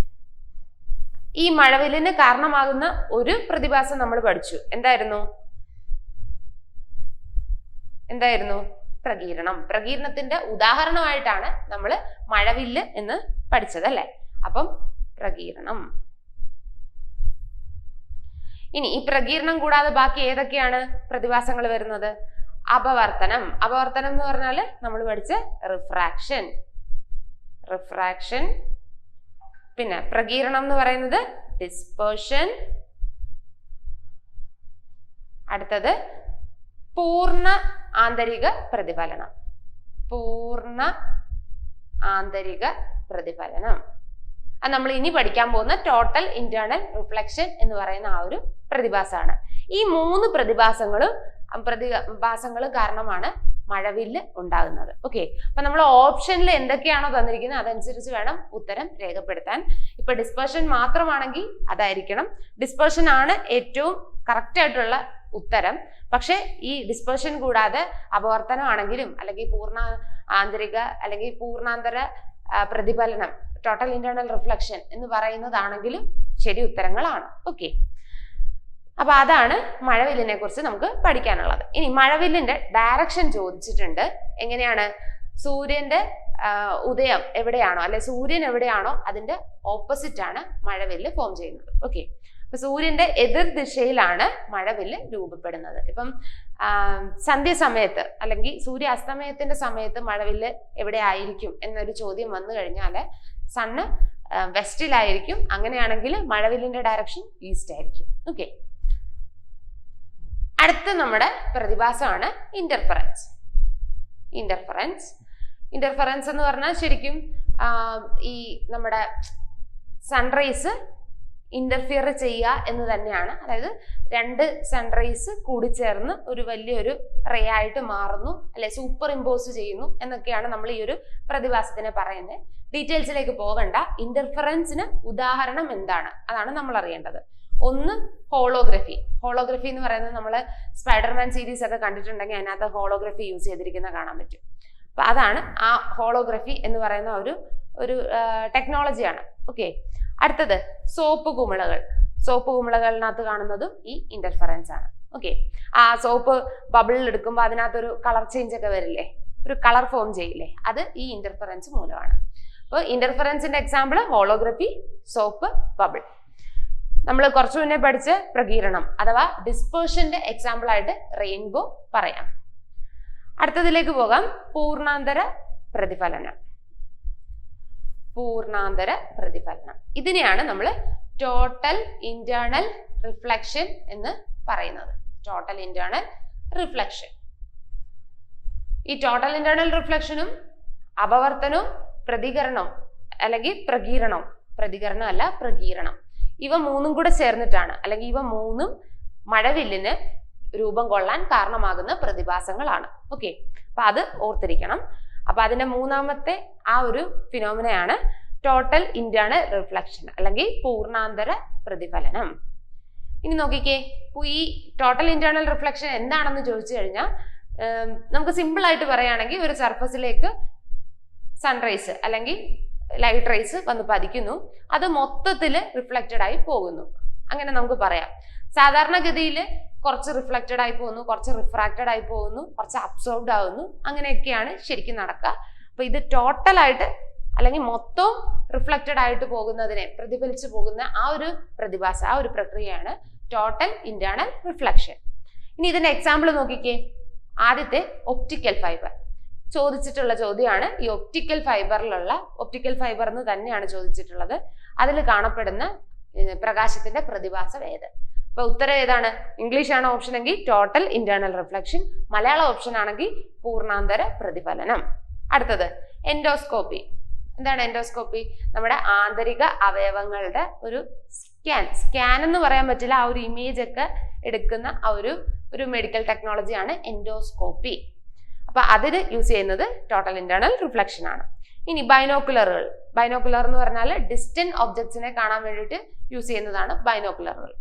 ഈ മഴവില്ലിന് കാരണമാകുന്ന ഒരു പ്രതിഭാസം നമ്മൾ പഠിച്ചു. എന്തായിരുന്നു? എന്തായിരുന്നു? പ്രകീരണം പ്രകീരണത്തിന്റെ ഉദാഹരണമായിട്ടാണ് നമ്മൾ മഴവില്ല് എന്ന് പഠിച്ചത് അല്ലെ? അപ്പം പ്രകീർണം. ഇനി ഈ പ്രകീർണം കൂടാതെ ബാക്കി ഏതൊക്കെയാണ് പ്രതിഭാസങ്ങൾ വരുന്നത്? അപവർത്തനം. അപവർത്തനം എന്ന് പറഞ്ഞാൽ നമ്മൾ പഠിച്ച റിഫ്രാക്ഷൻ റിഫ്രാക്ഷൻ പിന്നെ പ്രകീർണം എന്ന് പറയുന്നത് ഡിസ്പേർഷൻ അടുത്തത് പൂർണ ആന്തരിക പ്രതിഫലനം. പൂർണ ആന്തരിക പ്രതിഫലനം. അത് നമ്മൾ ഇനി പഠിക്കാൻ പോകുന്ന ടോട്ടൽ ഇന്റേണൽ റിഫ്ലക്ഷൻ എന്ന് പറയുന്ന ആ ഒരു പ്രതിഭാസമാണ്. ഈ മൂന്ന് പ്രതിഭാസങ്ങളും പ്രതിഭാസങ്ങൾ കാരണമാണ് മഴവില്ല് ഉണ്ടാകുന്നത്. ഓക്കെ അപ്പൊ നമ്മൾ ഓപ്ഷനിൽ എന്തൊക്കെയാണോ തന്നിരിക്കുന്നത് അതനുസരിച്ച് വേണം ഉത്തരം രേഖപ്പെടുത്താൻ. ഇപ്പൊ ഡിസ്പേർഷൻ മാത്രമാണെങ്കിൽ അതായിരിക്കണം. ഡിസ്പേർഷൻ ആണ് ഏറ്റവും കറക്റ്റ് ആയിട്ടുള്ള ഉത്തരം. പക്ഷേ ഈ ഡിസ്പേർഷൻ കൂടാതെ അപവർത്തനമാണെങ്കിലും അല്ലെങ്കിൽ പൂർണ ആന്തരിക അല്ലെങ്കിൽ പൂർണാന്തര പ്രതിഫലനം ടോട്ടൽ ഇന്റേണൽ റിഫ്ലക്ഷൻ എന്ന് പറയുന്നതാണെങ്കിലും ശരി ഉത്തരങ്ങളാണ്. ഓക്കെ അപ്പൊ അതാണ് മഴവില്ലിനെ കുറിച്ച് നമുക്ക് പഠിക്കാനുള്ളത്. ഇനി മഴവില്ലിന്റെ ഡയറക്ഷൻ ചോദിച്ചിട്ടുണ്ട്. എങ്ങനെയാണ്? സൂര്യന്റെ ഉദയം എവിടെയാണോ അല്ലെ സൂര്യൻ എവിടെയാണോ അതിന്റെ ഓപ്പോസിറ്റ് ആണ് മഴവില്ല് ഫോം ചെയ്യുന്നത്. ഓക്കെ അപ്പൊ സൂര്യന്റെ എതിർ ദിശയിലാണ് മഴവില്ല് രൂപപ്പെടുന്നത്. ഇപ്പം സന്ധ്യസമയത്ത് അല്ലെങ്കിൽ സൂര്യ അസ്തമയത്തിന്റെ സമയത്ത് മഴവില്ല് എവിടെ ആയിരിക്കും എന്നൊരു ചോദ്യം വന്നു കഴിഞ്ഞാൽ സണ്ണ് വെസ്റ്റിലായിരിക്കും. അങ്ങനെയാണെങ്കിൽ മഴവില്ലിന്റെ ഡയറക്ഷൻ ഈസ്റ്റ് ആയിരിക്കും. ഓക്കെ അടുത്ത നമ്മുടെ പ്രതിഭാസമാണ് ഇന്റർഫറൻസ് ഇന്റർഫറൻസ് ഇന്റർഫറൻസ് എന്ന് പറഞ്ഞാൽ ശരിക്കും ഈ നമ്മുടെ സൺറൈസ് ഇന്റർഫിയർ ചെയ്യുക എന്ന് തന്നെയാണ്. അതായത് രണ്ട് സൺറൈസ് കൂടിച്ചേർന്ന് ഒരു വലിയൊരു റേ ആയിട്ട് മാറുന്നു അല്ലെ സൂപ്പർ ഇമ്പോസ് ചെയ്യുന്നു എന്നൊക്കെയാണ് നമ്മൾ ഈ ഒരു പ്രതിഭാസത്തിനെ പറയുന്നത്. ഡീറ്റെയിൽസിലേക്ക് പോകണ്ട. ഇന്റർഫറൻസിന് ഉദാഹരണം എന്താണ്? അതാണ് നമ്മൾ അറിയേണ്ടത്. ഒന്ന് ഹോളോഗ്രഫി ഹോളോഗ്രഫി എന്ന് പറയുന്നത് നമ്മൾ സ്പൈഡർമാൻ സീരീസ് ഒക്കെ കണ്ടിട്ടുണ്ടെങ്കിൽ അതിനകത്ത് ഹോളോഗ്രഫി യൂസ് ചെയ്തിരിക്കുന്ന കാണാൻ പറ്റും. അപ്പൊ അതാണ് ആ ഹോളോഗ്രഫി എന്ന് പറയുന്ന ഒരു ഒരു ടെക്നോളജിയാണ് ഓക്കെ അടുത്തത് സോപ്പ് കുമിളകൾ. സോപ്പ് കുമിളകളിനകത്ത് കാണുന്നതും ഈ ഇന്റർഫറൻസ് ആണ്. ഓക്കെ ആ സോപ്പ് ബബിളിൽ എടുക്കുമ്പോൾ അതിനകത്തൊരു കളർ ചേഞ്ച് ഒക്കെ വരില്ലേ? ഒരു കളർ ഫോം ചെയ്യില്ലേ? അത് ഈ ഇന്റർഫറൻസ് മൂലമാണ്. അപ്പോൾ ഇന്റർഫറൻസിന്റെ എക്സാമ്പിൾ ഹോളോഗ്രഫി സോപ്പ് ബബിൾ നമ്മൾ കുറച്ചു മുന്നേ പഠിച്ച് പ്രകീരണം അഥവാ ഡിസ്പേർഷന്റെ എക്സാമ്പിൾ ആയിട്ട് റെയിൻബോ പറയാം. അടുത്തതിലേക്ക് പോകാം. പൂർണാന്തര പ്രതിഫലനം. പൂർണാന്തര പ്രതിഫലനം. ഇതിനെയാണ് നമ്മൾ ടോട്ടൽ ഇന്റേണൽ റിഫ്ലക്ഷൻ എന്ന് പറയുന്നത്. ടോട്ടൽ ഇന്റേണൽ റിഫ്ലക്ഷൻ ഈ ടോട്ടൽ ഇന്റേണൽ റിഫ്ലക്ഷനും അപവർത്തനവും പ്രതികരണവും അല്ലെങ്കിൽ പ്രകീരണം പ്രതികരണം അല്ല പ്രകീരണം. ഇവ മൂന്നും കൂടെ ചേർന്നിട്ടാണ്. അല്ലെങ്കിൽ ഇവ മൂന്നും മഴവില്ലിന് രൂപം കൊള്ളാൻ കാരണമാകുന്ന പ്രതിഭാസങ്ങളാണ്. ഓക്കെ അപ്പൊ അത് ഓർത്തിരിക്കണം. അപ്പൊ അതിന്റെ മൂന്നാമത്തെ ആ ഒരു ഫിനോമിനയാണ് ടോട്ടൽ ഇന്റേണൽ റിഫ്ലക്ഷൻ അല്ലെങ്കിൽ പൂർണാന്തര പ്രതിഫലനം. ഇനി നോക്കിക്കേ ഈ ടോട്ടൽ ഇന്റേണൽ റിഫ്ലക്ഷൻ എന്താണെന്ന് ചോദിച്ചു കഴിഞ്ഞാൽ നമുക്ക് സിമ്പിൾ ആയിട്ട് പറയുകയാണെങ്കിൽ ഒരു സർഫസിലേക്ക് സൺറൈസ് അല്ലെങ്കിൽ ലൈറ്റ് റൈസ് വന്ന് പതിക്കുന്നു. അത് മൊത്തത്തിൽ റിഫ്ലക്റ്റഡ് ആയി പോകുന്നു. അങ്ങനെ നമുക്ക് പറയാം. സാധാരണഗതിയിൽ കുറച്ച് റിഫ്ലക്റ്റഡ് ആയി പോകുന്നു കുറച്ച് റിഫ്രാക്റ്റഡ് ആയി പോകുന്നു കുറച്ച് അബ്സോർബ്ഡ് ആവുന്നു. അങ്ങനെയൊക്കെയാണ് ശരിക്കും നടക്കുക. അപ്പൊ ഇത് ടോട്ടലായിട്ട് അല്ലെങ്കിൽ മൊത്തം റിഫ്ലക്റ്റഡ് ആയിട്ട് പോകുന്നതിനെ പ്രതിഫലിച്ചു പോകുന്ന ആ ഒരു പ്രതിഭാസ ആ ഒരു പ്രക്രിയയാണ് ടോട്ടൽ ഇന്റേണൽ റിഫ്ലക്ഷൻ ഇനി ഇതിന്റെ എക്സാമ്പിൾ നോക്കിക്കേ. ആദ്യത്തെ ഒപ്റ്റിക്കൽ ഫൈബർ ചോദിച്ചിട്ടുള്ള ചോദ്യമാണ്. ഈ ഒപ്റ്റിക്കൽ ഫൈബറിലുള്ള ഒപ്റ്റിക്കൽ ഫൈബർ എന്ന് തന്നെയാണ് ചോദിച്ചിട്ടുള്ളത്. അതിൽ കാണപ്പെടുന്ന പ്രകാശത്തിന്റെ പ്രതിഭാസം ഏത് അപ്പൊ ഉത്തരം ഏതാണ്? ഇംഗ്ലീഷ് ആണ് ഓപ്ഷൻ എങ്കിൽ total internal reflection Malayala option ആണെങ്കിൽ പൂർണാന്തര പ്രതിഫലനം. അടുത്തത് എൻഡോസ്കോപ്പി എന്താണ് എൻഡോസ്കോപ്പി നമ്മുടെ ആന്തരിക അവയവങ്ങളുടെ ഒരു സ്കാൻ സ്കാൻ എന്ന് പറയാൻ പറ്റില്ല ആ ഒരു ഇമേജ് ഒക്കെ എടുക്കുന്ന ആ ഒരു ഒരു മെഡിക്കൽ ടെക്നോളജിയാണ് എൻഡോസ്കോപ്പി അപ്പൊ അതിന് യൂസ് ചെയ്യുന്നത് ടോട്ടൽ ഇന്റേണൽ റിഫ്ലക്ഷൻ ആണ്. ഇനി ബൈനോക്കുലറുകൾ ബൈനോക്കുലർ എന്ന് പറഞ്ഞാൽ ഡിസ്റ്റന്റ് ഒബ്ജക്ട്സിനെ കാണാൻ വേണ്ടിയിട്ട് യൂസ് ചെയ്യുന്നതാണ് ബൈനോക്കുലറുകൾ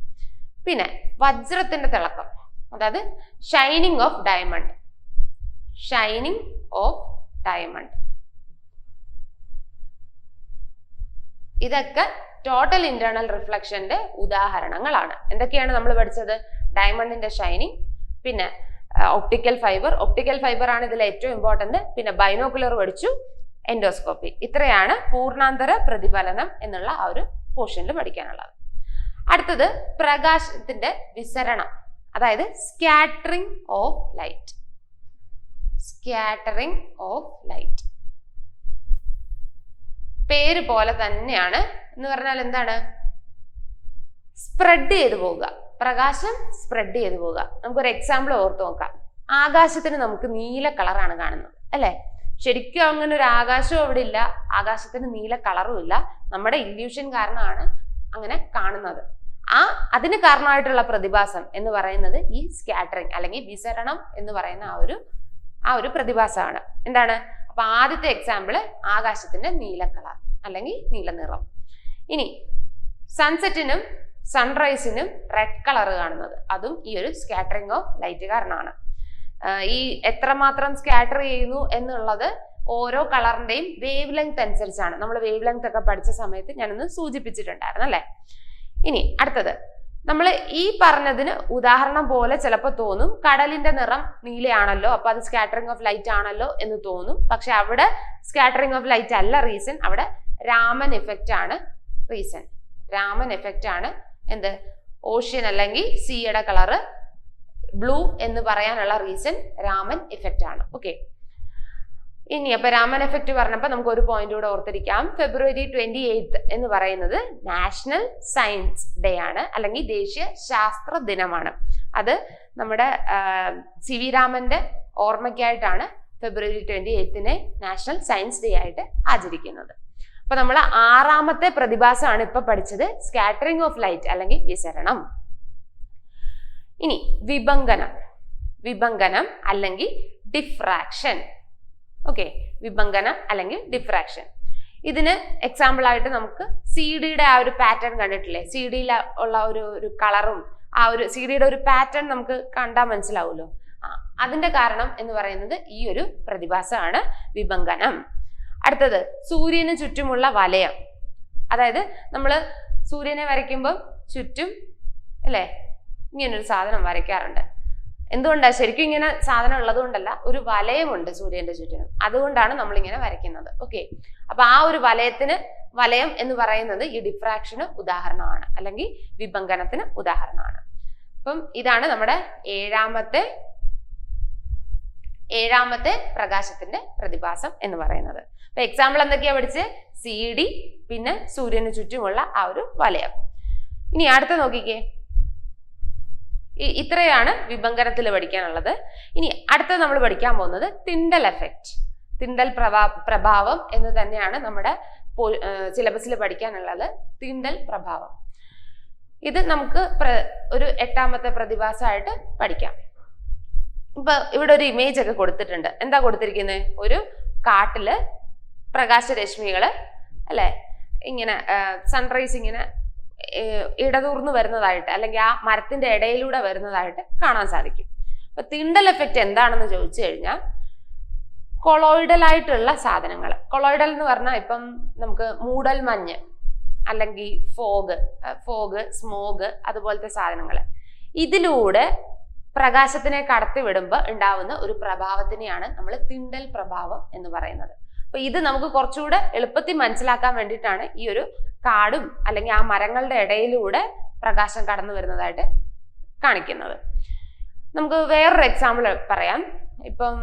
പിന്നെ വജ്രത്തിന്റെ തിളക്കം. അതായത് shining of diamond shining of diamond ഇതൊക്കെ ടോട്ടൽ ഇന്റേണൽ റിഫ്ലക്ഷന്റെ ഉദാഹരണങ്ങളാണ്. എന്തൊക്കെയാണ് നമ്മൾ പഠിച്ചത്? ഡയമണ്ടിന്റെ ഷൈനിങ് പിന്നെ ഒപ്റ്റിക്കൽ ഫൈബർ ഒപ്റ്റിക്കൽ ഫൈബർ ആണ് ഇതിൽ ഏറ്റവും ഇമ്പോർട്ടന്റ് പിന്നെ ബൈനോക്കുലർ പഠിച്ചു എൻഡോസ്കോപ്പി ഇത്രയാണ് പൂർണാന്തര പ്രതിഫലനം എന്നുള്ള ആ ഒരു പോർഷനിൽ പഠിക്കാനുള്ളത്. അടുത്തത് പ്രകാശത്തിന്റെ വിസരണം. അതായത് scattering of light scattering of light പേര് പോലെ തന്നെയാണ് എന്ന് പറഞ്ഞാൽ എന്താണ്? സ്പ്രെഡ് ചെയ്തു പോവുക. പ്രകാശം സ്പ്രെഡ് ചെയ്തു പോവുക. നമുക്കൊരു എക്സാമ്പിൾ ഓർത്ത് നോക്കാം. ആകാശത്തിന് നമുക്ക് നീല കളറാണ് കാണുന്നത് അല്ലെ? ശരിക്കും അങ്ങനെ ഒരു ആകാശവും അവിടെ ഇല്ല. ആകാശത്തിന് നീല കളറും ഇല്ല. നമ്മുടെ ഇല്യൂഷൻ കാരണമാണ് അങ്ങനെ കാണുന്നത്. ആ അതിന് കാരണമായിട്ടുള്ള പ്രതിഭാസം എന്ന് പറയുന്നത് ഈ സ്കാറ്ററിങ് അല്ലെങ്കിൽ വിസരണം എന്ന് പറയുന്ന ആ ഒരു ആ ഒരു പ്രതിഭാസമാണ്. എന്താണ്? അപ്പൊ ആദ്യത്തെ എക്സാമ്പിൾ ആകാശത്തിന്റെ നീല കളർ അല്ലെങ്കിൽ നീലനിറം ഇനി സൺസെറ്റിനും സൺറൈസിനും റെഡ് കളർ കാണുന്നത്. അതും ഈ ഒരു സ്കാറ്ററിങ് ഓഫ് ലൈറ്റ് കാരണമാണ്. ഈ എത്രമാത്രം സ്കാറ്റർ ചെയ്യുന്നു എന്നുള്ളത് ഓരോ കളറിന്റെയും വേവ് ലെങ്ത് അനുസരിച്ചാണ്. നമ്മൾ വേവ് ലെങ്ത് ഒക്കെ പഠിച്ച സമയത്ത് ഞാനൊന്ന് സൂചിപ്പിച്ചിട്ടുണ്ടായിരുന്നു അല്ലേ? ഇനി അടുത്തത്. നമ്മൾ ഈ പറഞ്ഞതിന് ഉദാഹരണം പോലെ ചിലപ്പോൾ തോന്നും കടലിന്റെ നിറം നീലയാണല്ലോ അപ്പൊ അത് സ്കാറ്ററിംഗ് ഓഫ് ലൈറ്റ് ആണല്ലോ എന്ന് തോന്നും. പക്ഷെ അവിടെ സ്കാറ്ററിംഗ് ഓഫ് ലൈറ്റ് അല്ല റീസൺ അവിടെ രാമൻ എഫക്റ്റ് ആണ് റീസൺ രാമൻ എഫക്റ്റ് ആണ് എന്ത്? ഓഷ്യൻ അല്ലെങ്കിൽ സീയുടെ കളറ് ബ്ലൂ എന്ന് പറയാനുള്ള റീസൺ രാമൻ എഫക്റ്റ് ആണ്. ഓക്കെ ഇനി അപ്പൊ രാമൻ എഫക്റ്റ് പറഞ്ഞപ്പോൾ നമുക്ക് ഒരു പോയിന്റ് കൂടെ ഓർത്തിരിക്കാം. ഫെബ്രുവരി ട്വന്റി എയ്ത്ത് എന്ന് പറയുന്നത് നാഷണൽ സയൻസ് ഡേ ആണ് അല്ലെങ്കിൽ ദേശീയ ശാസ്ത്ര ദിനമാണ്. അത് നമ്മുടെ സി വി രാമന്റെ ഓർമ്മയ്ക്കായിട്ടാണ് ഫെബ്രുവരി ട്വന്റി എയ്ത്തിനെ നാഷണൽ സയൻസ് ഡേ ആയിട്ട് ആചരിക്കുന്നത്. അപ്പൊ നമ്മൾ ആറാമത്തെ പ്രതിഭാസമാണ് ഇപ്പൊ പഠിച്ചത് സ്കാറ്ററിംഗ് ഓഫ് ലൈറ്റ് അല്ലെങ്കിൽ വിസരണം. ഇനി വിഭങ്കനം വിഭങ്കനം അല്ലെങ്കിൽ ഡിഫ്രാക്ഷൻ ഓക്കെ വിഭങ്കനം അല്ലെങ്കിൽ ഡിഫ്രാക്ഷൻ ഇതിന് എക്സാമ്പിൾ ആയിട്ട് നമുക്ക് സി ഡിയുടെ ആ ഒരു പാറ്റേൺ കണ്ടിട്ടില്ലേ? സി ഡിയിൽ ഉള്ള ഒരു ഒരു കളറും ആ ഒരു സി ഡിയുടെ ഒരു പാറ്റേൺ നമുക്ക് കണ്ടാൽ മനസ്സിലാവുമല്ലോ. അതിന്റെ കാരണം എന്ന് പറയുന്നത് ഈ ഒരു പ്രതിഭാസമാണ് വിഭങ്കനം അടുത്തത് സൂര്യന് ചുറ്റുമുള്ള വലയം. അതായത് നമ്മൾ സൂര്യനെ വരയ്ക്കുമ്പോൾ ചുറ്റും അല്ലേ? ഇങ്ങനൊരു സാധനം വരയ്ക്കാറുണ്ട്. എന്തുകൊണ്ടാണ് ശരിക്കും ഇങ്ങനെ സാധനം ഉള്ളത് കൊണ്ടല്ല ഒരു വലയമുണ്ട് സൂര്യന്റെ ചുറ്റിനും. അതുകൊണ്ടാണ് നമ്മൾ ഇങ്ങനെ വരയ്ക്കുന്നത്. ഓക്കെ അപ്പൊ ആ ഒരു വലയത്തിന് വലയം എന്ന് പറയുന്നത് ഈ ഡിഫ്രാക്ഷന് ഉദാഹരണമാണ്. അല്ലെങ്കിൽ വിഭങ്കനത്തിന് ഉദാഹരണമാണ്. അപ്പം ഇതാണ് നമ്മുടെ ഏഴാമത്തെ ഏഴാമത്തെ പ്രകാശത്തിന്റെ പ്രതിഭാസം എന്ന് പറയുന്നത്. അപ്പൊ എക്സാമ്പിൾ എന്തൊക്കെയാ പഠിച്ച്? സി ഡി പിന്നെ സൂര്യന് ചുറ്റുമുള്ള ആ ഒരു വലയം. ഇനി അടുത്ത നോക്കിക്കേ. ഇത്രയാണ് വിഭങ്കനത്തിൽ പഠിക്കാനുള്ളത്. ഇനി അടുത്തത് നമ്മൾ പഠിക്കാൻ പോകുന്നത് തിണ്ടൽ എഫക്റ്റ് തിണ്ടൽ പ്രഭാ പ്രഭാവം എന്ന് തന്നെയാണ് നമ്മുടെ സിലബസിൽ പഠിക്കാനുള്ളത് തിണ്ടൽ പ്രഭാവം. ഇത് നമുക്ക് ഒരു എട്ടാമത്തെ പ്രതിഭാസമായിട്ട് പഠിക്കാം. ഇപ്പൊ ഇവിടെ ഒരു ഇമേജ് ഒക്കെ കൊടുത്തിട്ടുണ്ട്. എന്താ കൊടുത്തിരിക്കുന്നത് ഒരു കാട്ടിൽ പ്രകാശരശ്മികൾ അല്ലെ? ഇങ്ങനെ സൺറൈസ് ഇങ്ങനെ ഇടതൂർന്ന് വരുന്നതായിട്ട് അല്ലെങ്കിൽ ആ മരത്തിന്റെ ഇടയിലൂടെ വരുന്നതായിട്ട് കാണാൻ സാധിക്കും. അപ്പൊ തിണ്ടൽ എഫക്റ്റ് എന്താണെന്ന് ചോദിച്ചു കഴിഞ്ഞാൽ കൊളോയിഡൽ ആയിട്ടുള്ള സാധനങ്ങൾ. കൊളോയിഡൽ എന്ന് പറഞ്ഞാൽ ഇപ്പം നമുക്ക് മൂടൽ മഞ്ഞ് അല്ലെങ്കിൽ ഫോഗ് ഫോഗ് സ്മോഗ് അതുപോലത്തെ സാധനങ്ങൾ. ഇതിലൂടെ പ്രകാശത്തിനെ കടത്തിവിടുമ്പോൾ ഉണ്ടാവുന്ന ഒരു പ്രഭാവത്തിനെയാണ് നമ്മൾ തിണ്ടൽ പ്രഭാവം എന്ന് പറയുന്നത്. അപ്പൊ ഇത് നമുക്ക് കുറച്ചുകൂടെ എളുപ്പത്തിൽ മനസ്സിലാക്കാൻ വേണ്ടിയിട്ടാണ് ഈ ഒരു കാടും അല്ലെങ്കിൽ ആ മരങ്ങളുടെ ഇടയിലൂടെ പ്രകാശം കടന്നു വരുന്നതായിട്ട് കാണിക്കുന്നത്. നമുക്ക് വേറൊരു എക്സാമ്പിൾ പറയാം. ഇപ്പം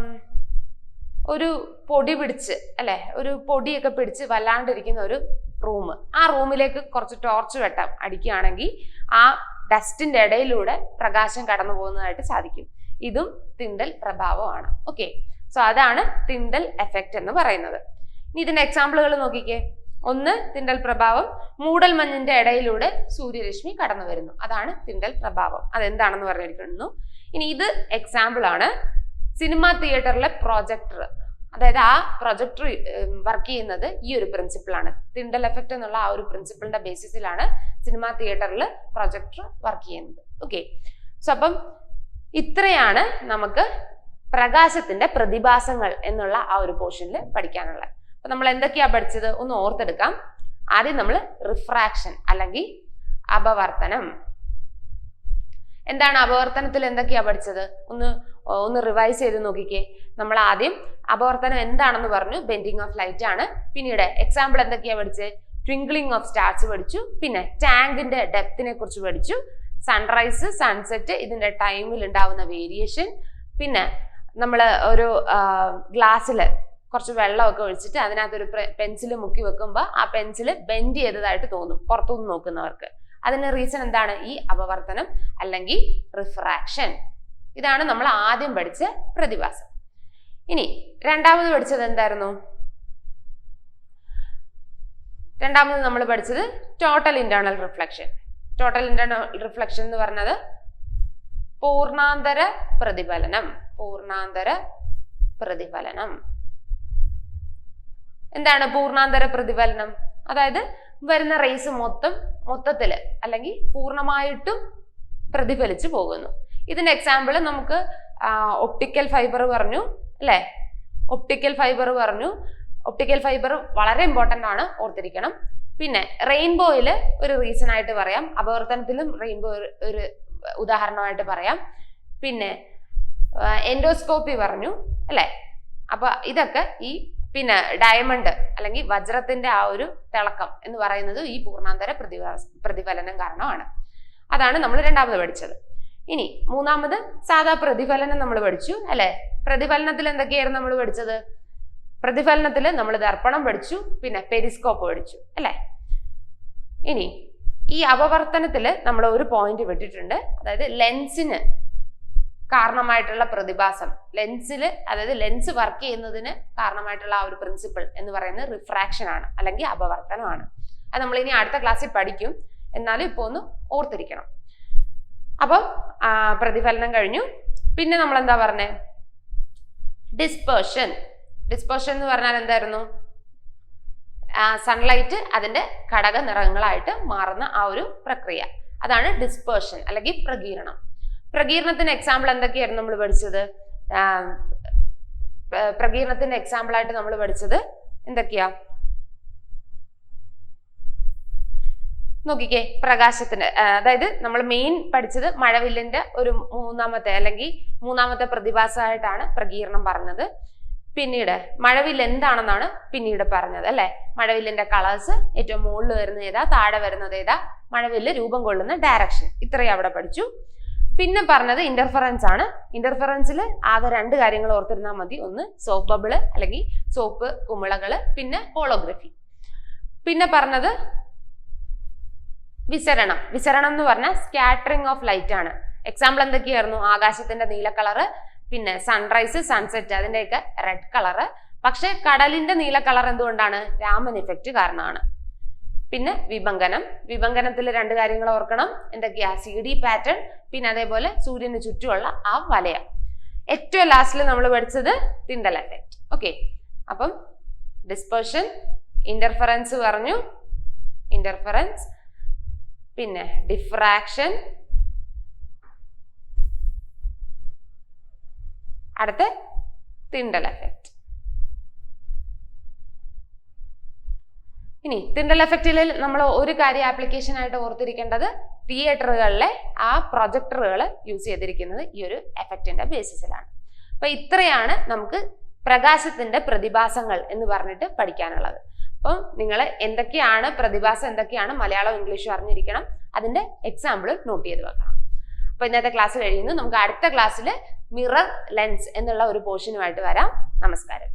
ഒരു പൊടി പിടിച്ച് അല്ലെ ഒരു പൊടിയൊക്കെ പിടിച്ച് വല്ലാണ്ടിരിക്കുന്ന ഒരു റൂം ആ റൂമിലേക്ക് കുറച്ച് ടോർച്ച് വെട്ടം. അടിക്കുകയാണെങ്കിൽ ആ ഡസ്റ്റിന്റെ ഇടയിലൂടെ പ്രകാശം കടന്നു പോകുന്നതായിട്ട് സാധിക്കും. ഇതും തിണ്ടൽ പ്രഭാവമാണ്. ഓക്കെ സോ അതാണ് തിണ്ടൽ എഫക്റ്റ് എന്ന് പറയുന്നത്. ഇനി ഇതിന്റെ എക്സാമ്പിളുകൾ നോക്കിക്കേ. ഒന്ന് തിണ്ടൽ പ്രഭാവം മൂടൽ മഞ്ഞിന്റെ ഇടയിലൂടെ സൂര്യരശ്മി കടന്നു വരുന്നു. അതാണ് തിണ്ടൽ പ്രഭാവം. അതെന്താണെന്ന് പറഞ്ഞിരിക്കുന്നു. ഇനി ഇത് എക്സാമ്പിൾ ആണ്. സിനിമ തിയേറ്ററിലെ പ്രൊജക്ടർ അതായത് ആ പ്രൊജക്ടർ വർക്ക് ചെയ്യുന്നത് ഈ ഒരു പ്രിൻസിപ്പിളാണ് തിണ്ടൽ എഫക്റ്റ് എന്നുള്ള ആ ഒരു പ്രിൻസിപ്പിളിന്റെ ബേസിസിലാണ് സിനിമാ തിയേറ്ററിൽ പ്രൊജക്ടർ വർക്ക് ചെയ്യുന്നത്. ഓക്കെ സോ അപ്പം ഇത്രയാണ് നമുക്ക് പ്രകാശത്തിന്റെ പ്രതിഭാസങ്ങൾ എന്നുള്ള ആ ഒരു പോർഷനിൽ പഠിക്കാനുള്ളത്. അപ്പൊ നമ്മൾ എന്തൊക്കെയാ പഠിച്ചത്? ഒന്ന് ഓർത്തെടുക്കാം. ആദ്യം നമ്മൾ റിഫ്രാക്ഷൻ അല്ലെങ്കിൽ അപവർത്തനം. എന്താണ് അപവർത്തനത്തിൽ എന്തൊക്കെയാ പഠിച്ചത്? ഒന്ന് ഒന്ന് റിവൈസ് ചെയ്ത് നോക്കിക്കേ. നമ്മൾ ആദ്യം അപവർത്തനം എന്താണെന്ന് പറഞ്ഞു ബെൻഡിങ് ഓഫ് ലൈറ്റ് ആണ്. പിന്നീട് എക്സാമ്പിൾ എന്തൊക്കെയാ പഠിച്ചത് ട്വിങ്കിളിംഗ് ഓഫ് സ്റ്റാർസ് പഠിച്ചു. പിന്നെ ടാങ്കിന്റെ ഡെപ്തിനെ കുറിച്ച് പഠിച്ചു. സൺറൈസ് സൺസെറ്റ് ഇതിന്റെ ടൈമിൽ ഉണ്ടാവുന്ന വേരിയേഷൻ പിന്നെ നമ്മൾ ഒരു ഗ്ലാസ്സിൽ കുറച്ച് വെള്ളമൊക്കെ ഒഴിച്ചിട്ട് അതിനകത്തൊരു പെൻസിൽ മുക്കി വെക്കുമ്പോൾ ആ പെൻസിൽ ബെൻഡ് ചെയ്തതായിട്ട് തോന്നും പുറത്തുനിന്ന് നോക്കുന്നവർക്ക്. അതിന് റീസൺ എന്താണ്? ഈ അപവർത്തനം അല്ലെങ്കിൽ റിഫ്രാക്ഷൻ. ഇതാണ് നമ്മൾ ആദ്യം പഠിച്ച പ്രതിഭാസം. ഇനി രണ്ടാമത് പഠിച്ചത് എന്തായിരുന്നു? രണ്ടാമത് നമ്മൾ പഠിച്ചത് total internal reflection total internal reflection എന്ന് പറഞ്ഞത് പൂർണാന്തര പ്രതിഫലനം. പൂർണാന്തര പ്രതിഫലനം. എന്താണ് പൂർണാന്തര പ്രതിഫലനം? അതായത് വരുന്ന റേസ് മൊത്തം മൊത്തത്തിൽ അല്ലെങ്കിൽ പൂർണമായിട്ടും പ്രതിഫലിച്ചു പോകുന്നു. ഇതിന്റെ എക്സാമ്പിൾ നമുക്ക് ഒപ്റ്റിക്കൽ ഫൈബർ പറഞ്ഞു അല്ലെ? ഒപ്റ്റിക്കൽ ഫൈബർ പറഞ്ഞു. ഒപ്റ്റിക്കൽ ഫൈബർ വളരെ ഇമ്പോർട്ടന്റ് ആണ് ഓർത്തിരിക്കണം. പിന്നെ റെയിൻബോയിൽ ഒരു റീസൺ ആയിട്ട് പറയാം. അപവർത്തനത്തിലും റെയിൻബോ ഒരു ഉദാഹരണമായിട്ട് പറയാം. പിന്നെ എൻഡോസ്കോപ്പി പറഞ്ഞു അല്ലേ? അപ്പൊ ഇതൊക്കെ ഈ പിന്നെ ഡയമണ്ട് അല്ലെങ്കിൽ വജ്രത്തിന്റെ ആ ഒരു തിളക്കം എന്ന് പറയുന്നത് ഈ പൂർണാന്തര പ്രതിഭാ പ്രതിഫലനം കാരണമാണ്. അതാണ് നമ്മൾ രണ്ടാമത് പഠിച്ചത്. ഇനി മൂന്നാമത് സാധാ പ്രതിഫലനം നമ്മൾ പഠിച്ചു അല്ലെ? പ്രതിഫലനത്തിൽ എന്തൊക്കെയായിരുന്നു നമ്മൾ പഠിച്ചത്? പ്രതിഫലനത്തിൽ നമ്മൾ ദർപ്പണം പഠിച്ചു പിന്നെ പെരിസ്കോപ്പ് പഠിച്ചു അല്ലെ? ഇനി ഈ അപവർത്തനത്തിൽ നമ്മൾ ഒരു പോയിന്റ് വിട്ടിട്ടുണ്ട്. അതായത് ലെൻസിന് കാരണമായിട്ടുള്ള പ്രതിഭാസം. ലെൻസിൽ അതായത് ലെൻസ് വർക്ക് ചെയ്യുന്നതിന് കാരണമായിട്ടുള്ള ആ ഒരു പ്രിൻസിപ്പിൾ എന്ന് പറയുന്നത് റിഫ്രാക്ഷൻ ആണ് അല്ലെങ്കിൽ അപവർത്തനമാണ്. അത് നമ്മൾ ഇനി അടുത്ത ക്ലാസ്സിൽ പഠിക്കും. എന്നാലും ഇപ്പോൾ ഒന്ന് ഓർത്തിരിക്കണം. അപ്പം പ്രതിഫലനം കഴിഞ്ഞു. പിന്നെ നമ്മൾ എന്താ പറഞ്ഞേ? ഡിസ്പേർഷൻ ഡിസ്പേർഷൻ എന്ന് പറഞ്ഞാൽ എന്തായിരുന്നു? സൺലൈറ്റ് അതിന്റെ ഘടക നിറങ്ങളായിട്ട് മാറുന്ന ആ ഒരു പ്രക്രിയ. അതാണ് ഡിസ്പേർഷൻ അല്ലെങ്കിൽ പ്രകീരണം പ്രകീരണത്തിന് എക്സാമ്പിൾ എന്തൊക്കെയായിരുന്നു നമ്മൾ പഠിച്ചത്? പ്രകീർണത്തിന്റെ എക്സാമ്പിൾ ആയിട്ട് നമ്മൾ പഠിച്ചത് എന്തൊക്കെയാ? നോക്കിക്കേ പ്രകാശത്തിന്റെ അതായത് നമ്മൾ മെയിൻ പഠിച്ചത് മഴവില്ലിന്റെ ഒരു മൂന്നാമത്തെ അല്ലെങ്കിൽ മൂന്നാമത്തെ പ്രതിഭാസമായിട്ടാണ് പ്രകീർണം പറഞ്ഞത്. പിന്നീട് മഴവില്ല് എന്താണെന്നാണ് പിന്നീട് പറഞ്ഞത് അല്ലെ? മഴവില്ലിന്റെ കളേഴ്സ് ഏറ്റവും മുകളിൽ വരുന്നത് ഏതാ? താഴെ വരുന്നത് ഏതാ? മഴവില്ല് രൂപം കൊള്ളുന്ന ഡയറക്ഷൻ ഇത്രയും അവിടെ പഠിച്ചു. പിന്നെ പറഞ്ഞത് ഇന്റർഫറൻസ് ആണ്. ഇന്റർഫറൻസിൽ ആകെ രണ്ട് കാര്യങ്ങൾ ഓർത്തിരുന്നാൽ മതി. ഒന്ന് സോപ്പ് ബബിൾ അല്ലെങ്കിൽ സോപ്പ് കുമിളകൾ പിന്നെ ഹോളോഗ്രഫി പിന്നെ പറഞ്ഞത് വിസരണം. വിസരണം എന്ന് പറഞ്ഞാൽ സ്കാറ്ററിംഗ് ഓഫ് ലൈറ്റ് ആണ്. എക്സാമ്പിൾ എന്തൊക്കെയായിരുന്നു? ആകാശത്തിന്റെ നീല കളറ് പിന്നെ സൺറൈസ് സൺസെറ്റ് അതിന്റെയൊക്കെ റെഡ് കളറ് പക്ഷെ കടലിന്റെ നീല കളർ എന്തുകൊണ്ടാണ്? രാമൻ ഇഫക്റ്റ് കാരണമാണ്. പിന്നെ വിഭങ്കനം വിഭങ്കനത്തിൽ രണ്ട് കാര്യങ്ങൾ ഓർക്കണം. എന്തൊക്കെയാ സി ഡി പാറ്റേൺ പിന്നെ അതേപോലെ സൂര്യന് ചുറ്റുമുള്ള ആ വലയം. ഏറ്റവും ലാസ്റ്റിൽ നമ്മൾ പഠിച്ചത് തിണ്ടൽ എഫക്റ്റ് ഓക്കെ അപ്പം ഡിസ്പേർഷൻ ഇന്റർഫറൻസ് പറഞ്ഞു. ഇന്റർഫറൻസ് പിന്നെ ഡിഫ്രാക്ഷൻ അടുത്ത തിണ്ടൽ എഫക്റ്റ് ഇനി തിണ്ടൽ എഫക്റ്റിൽ നമ്മൾ ഒരു കാര്യം ആപ്ലിക്കേഷൻ ആയിട്ട് ഓർത്തിരിക്കേണ്ടത് തിയേറ്ററുകളിലെ ആ പ്രൊജക്ടറുകൾ യൂസ് ചെയ്തിരിക്കുന്നത് ഈ ഒരു എഫക്റ്റിന്റെ ബേസിസിലാണ് അപ്പൊ ഇത്രയാണ് നമുക്ക് പ്രകാശത്തിന്റെ പ്രതിഭാസങ്ങൾ എന്ന് പറഞ്ഞിട്ട് പഠിക്കാനുള്ളത്. അപ്പം നിങ്ങൾ എന്തൊക്കെയാണ് പ്രതിഭാസം എന്തൊക്കെയാണ് മലയാളം ഇംഗ്ലീഷും അറിഞ്ഞിരിക്കണം അതിന്റെ എക്സാമ്പിൾ നോട്ട് ചെയ്ത് വെക്കണം. അപ്പൊ ഇന്നത്തെ ക്ലാസ് കഴിയുന്നു നമുക്ക് അടുത്ത ക്ലാസ്സിൽ മിറർ ലെൻസ് എന്നുള്ള ഒരു പോർഷനുമായിട്ട് വരാം. നമസ്കാരം.